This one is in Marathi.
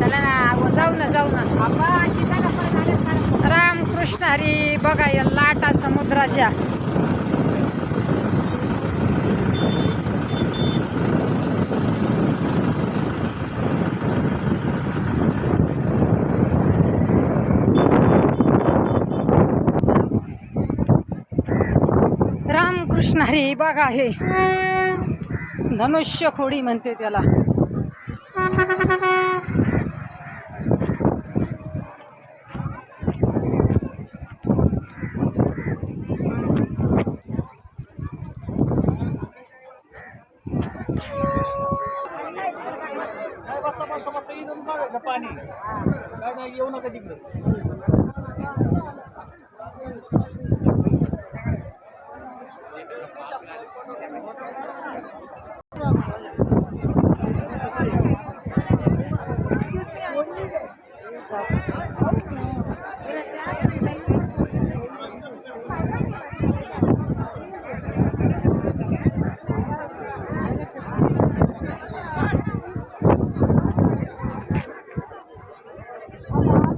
चला ना जाऊ ना जाऊ ना. रामकृष्ण हरी बघा या लाटा समुद्राच्या. रामकृष्ण हरी बघा हे. धनुष्य खोडी म्हणते त्याला. काय बसा बसा बसा येऊन बघा का पाणी काय नाही येऊ नका तिकडे Excuse me, I